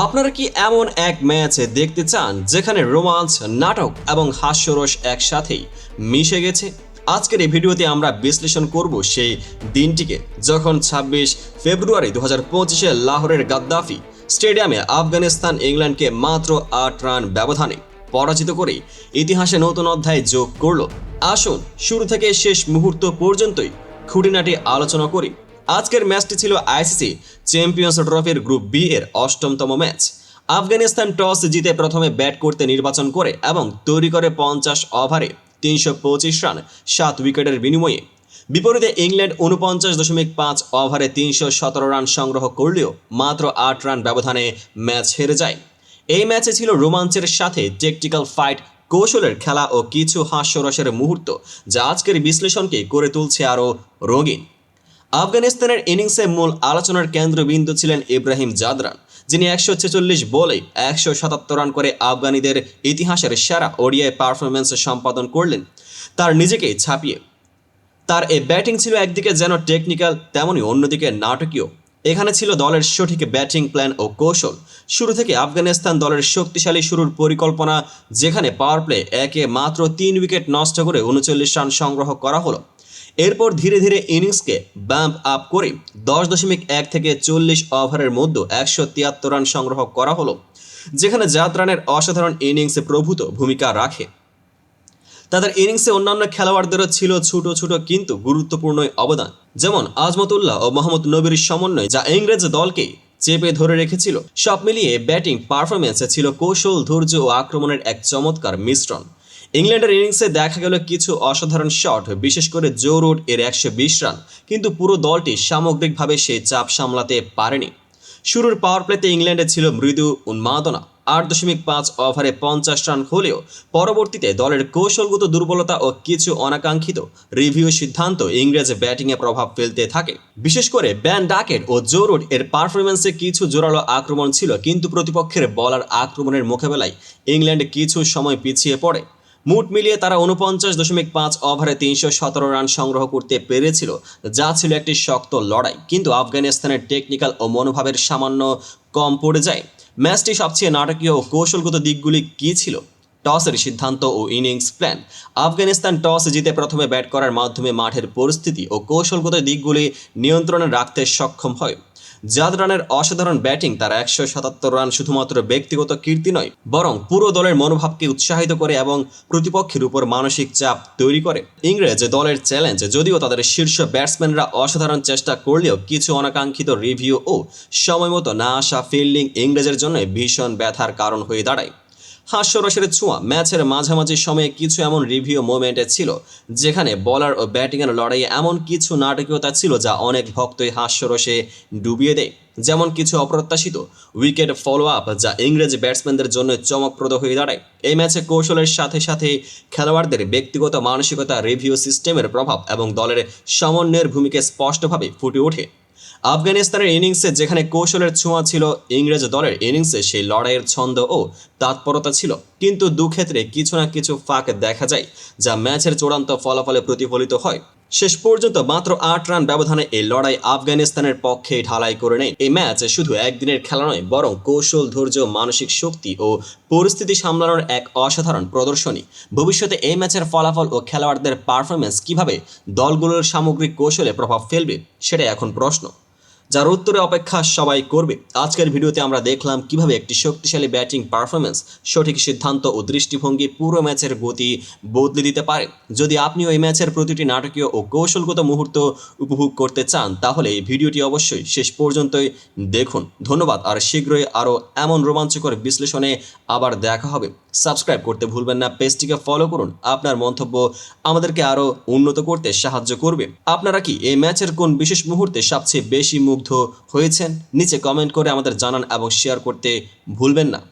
আপনারা কি এমন এক ম্যাচে দেখতে চান যেখানে রোমাঞ্চ, নাটক এবং হাস্যরস একসাথেই মিশে গেছে? আজকের এই ভিডিওতে আমরা বিশ্লেষণ করব সেই দিনটিকে, যখন ২৬ ফেব্রুয়ারি দু হাজার পঁচিশে লাহোরের গাদ্দাফি স্টেডিয়ামে আফগানিস্তান ইংল্যান্ডকে মাত্র আট রান ব্যবধানে পরাজিত করে ইতিহাসে নতুন অধ্যায় যোগ করল। আসুন শুরু থেকে শেষ মুহূর্ত পর্যন্তই খুঁটিনাটি আলোচনা করি। আজকের ম্যাচটি ছিল আইসিসি চ্যাম্পিয়ন্স ট্রফির গ্রুপ বি এর অষ্টমতম ম্যাচ। আফগানিস্তান টস জিতে প্রথমে ব্যাট করতে নির্বাচন করে এবং তৈরি করে পঞ্চাশ ওভারে তিনশো পঁচিশ রান, সাত উইকেটের বিনিময়ে। বিপরীতে ইংল্যান্ড উনপঞ্চাশ দশমিক পাঁচ ওভারে তিনশো সতেরো রান সংগ্রহ করলেও মাত্র আট রান ব্যবধানে ম্যাচ হেরে যায়। এই ম্যাচে ছিল রোমাঞ্চের সাথে টেকটিক্যাল ফাইট, কৌশলের খেলা ও কিছু হাস্যরসের মুহূর্ত, যা আজকের বিশ্লেষণকে করে তুলছে আরও রঙিন। আফগানিস্তানের ইনিংসে মূল আলোচনার কেন্দ্রবিন্দু ছিলেন ইব্রাহিম জাদরান, যিনি একশো ছেচল্লিশ বলে একশো সাতাত্তর রান করে আফগানিদের ইতিহাসের সেরা ওডিআই পারফরমেন্স সম্পাদন করলেন। তার নিজেকে ছাপিয়ে। তার এই ব্যাটিং ছিল একদিকে যেন টেকনিক্যাল তেমনই অন্যদিকে নাটকীয়। এখানে ছিল দলের সঠিক ব্যাটিং প্ল্যান ও কৌশল। শুরু থেকে আফগানিস্তান দলের শক্তিশালী শুরুর পরিকল্পনা, যেখানে পাওয়ার প্লে একে মাত্র তিন উইকেট নষ্ট করে উনচল্লিশ রান সংগ্রহ করা হলো। এরপর ধীরে ধীরে ইনিংসকে ব্যাম্প আপ করে দশ দশমিক এক থেকে চল্লিশ ওভারের মধ্যে একশো তিয়াত্তর রান সংগ্রহ করা হলো, যেখানে জাত রানের অসাধারণ ইনিংসে প্রভূত ভূমিকা রাখে। তাদের ইনিংসে অন্যান্য খেলোয়াড়দেরও ছিল ছোট ছোট কিন্তু গুরুত্বপূর্ণ অবদান, যেমন আজমতুল্লাহ ও মোহাম্মদ নবীর সমন্বয়, যা ইংরেজ দলকে চেপে ধরে রেখেছিল। সব মিলিয়ে ব্যাটিং পারফরমেন্সে ছিল কৌশল, ধৈর্য ও আক্রমণের এক চমৎকার মিশ্রণ। ইংল্যান্ডের ইনিংসে দেখা গেল কিছু অসাধারণ শট, বিশেষ করে জো রুট এর একশো বিশ রান। কিন্তু পুরো দলটি সামগ্রিকভাবে সেই চাপ সামলাতে পারেনি। শুরুর পাওয়ার প্লেতে ইংল্যান্ডে ছিল মৃদু উন্মাদনা। আট দশমিক পাঁচ ওভারে পঞ্চাশ রান হলেও পরবর্তীতে দলের কৌশলগত দুর্বলতা ও কিছু অনাকাঙ্ক্ষিত রিভিউ সিদ্ধান্ত ইংরেজ ব্যাটিংয়ে প্রভাব ফেলতে থাকে। বিশেষ করে ব্যান ডাকেট ও জোরুড এর পারফরমেন্সে কিছু জোরালো আক্রমণ ছিল, কিন্তু প্রতিপক্ষের বলার আক্রমণের মোকাবেলায় ইংল্যান্ড কিছু সময় পিছিয়ে পড়ে। মুট মিলিয়ে তারা উনপঞ্চাশ দশমিক পাঁচ ওভারে তিনশো সতেরো রান সংগ্রহ করতে পেরেছিল, যা ছিল একটি শক্ত লড়াই। কিন্তু আফগানিস্তানের টেকনিক্যাল ও মনোভাবের সামান্য কম পড়ে যায়। ম্যাচটি সবচেয়ে নাটকীয় ও কৌশলগত দিকগুলি কী ছিল? টসের সিদ্ধান্ত ও ইনিংস প্ল্যান। আফগানিস্তান টস জিতে প্রথমে ব্যাট করার মাধ্যমে মাঠের পরিস্থিতি ও কৌশলগত দিকগুলি নিয়ন্ত্রণে রাখতে সক্ষম হয়। জাদ রানের অসাধারণ ব্যাটিং তার একশো সাতাত্তর রান শুধুমাত্র ব্যক্তিগত কীর্তি নয়, বরং পুরো দলের মনোভাবকে উৎসাহিত করে এবং প্রতিপক্ষের উপর মানসিক চাপ তৈরি করে। ইংরেজ দলের চ্যালেঞ্জ, যদিও তাদের শীর্ষ ব্যাটসম্যানরা অসাধারণ চেষ্টা করলেও কিছু অনাকাঙ্ক্ষিত রিভিউ ও সময়মতো না আসা ফিল্ডিং ইংরেজের জন্য ভীষণ ব্যথার কারণ হয়ে দাঁড়ায়। হাস্যরসের ছোঁয়া। ম্যাচের মাঝামাঝি সময়ে কিছু এমন রিভিউ মোমেন্টে ছিল, যেখানে বলার ও ব্যাটিংয়ের লড়াইয়ে এমন কিছু নাটকীয়তা ছিল যা অনেক ভক্তই হাস্যরসে ডুবিয়ে দেয়। যেমন কিছু অপ্রত্যাশিত উইকেট ফলো আপ যা ইংরেজ ব্যাটসম্যানদের জন্য চমকপ্রদ হয়ে দাঁড়ায়। এই ম্যাচে কৌশলের সাথে সাথে খেলোয়াড়দের ব্যক্তিগত মানসিকতা রিভিউ সিস্টেমের প্রভাব এবং দলের সমন্বয়ের ভূমিকা স্পষ্টভাবে ফুটে ওঠে। আফগানিস্তানের ইনিংসে যেখানে কৌশলের ছোঁয়া ছিল ইংরেজ দলের ইনিংসে সেই লড়াইয়ের ছন্দ ও তৎপরতা ছিল। কিন্তু দুক্ষেত্রে কিছু না কিছু ফাঁক দেখা যায়, যা ম্যাচের চূড়ান্ত ফলাফলে প্রতিফলিত হয়। শেষ পর্যন্ত মাত্র আট রান ব্যবধানে এই লড়াই আফগানিস্তানের পক্ষে ঢালাই করে নেয়। এই ম্যাচ শুধু একদিনের খেলা নয়, বরং কৌশল, ধৈর্য, মানসিক শক্তি ও পরিস্থিতি সামলানোর এক অসাধারণ প্রদর্শনী। ভবিষ্যতে এই ম্যাচের ফলাফল ও খেলোয়াড়দের পারফরমেন্স কীভাবে দলগুলোর সামগ্রিক কৌশলে প্রভাব ফেলবে, সেটাই এখন প্রশ্ন। যার উত্তরে অপেক্ষা সবাই করবে। আজকের ভিডিওতে আমরা দেখলাম কীভাবে একটি শক্তিশালী ব্যাটিং পারফরমেন্স সঠিক সিদ্ধান্ত ও দৃষ্টিভঙ্গি পুরো ম্যাচের গতি বদলে দিতে পারে। যদি আপনিও এই ম্যাচের প্রতিটি নাটকীয় ও কৌশলগত মুহূর্ত উপভোগ করতে চান, তাহলে এই ভিডিওটি অবশ্যই শেষ পর্যন্তই দেখুন। ধন্যবাদ, আর শীঘ্রই আরও এমন রোমাঞ্চকর বিশ্লেষণে আবার দেখা হবে। সাবস্ক্রাইব করতে ভুলবেন না, পেজটিকে ফলো করুন। আপনার মন্তব্য আমাদেরকে আরও উন্নত করতে সাহায্য করবে। আপনারা কি এই ম্যাচের কোন বিশেষ মুহূর্তে সবচেয়ে বেশি মুগ্ধ হয়েছেন। নিচে কমেন্ট করে আমাদের জানান এবং শেয়ার করতে ভুলবেন না।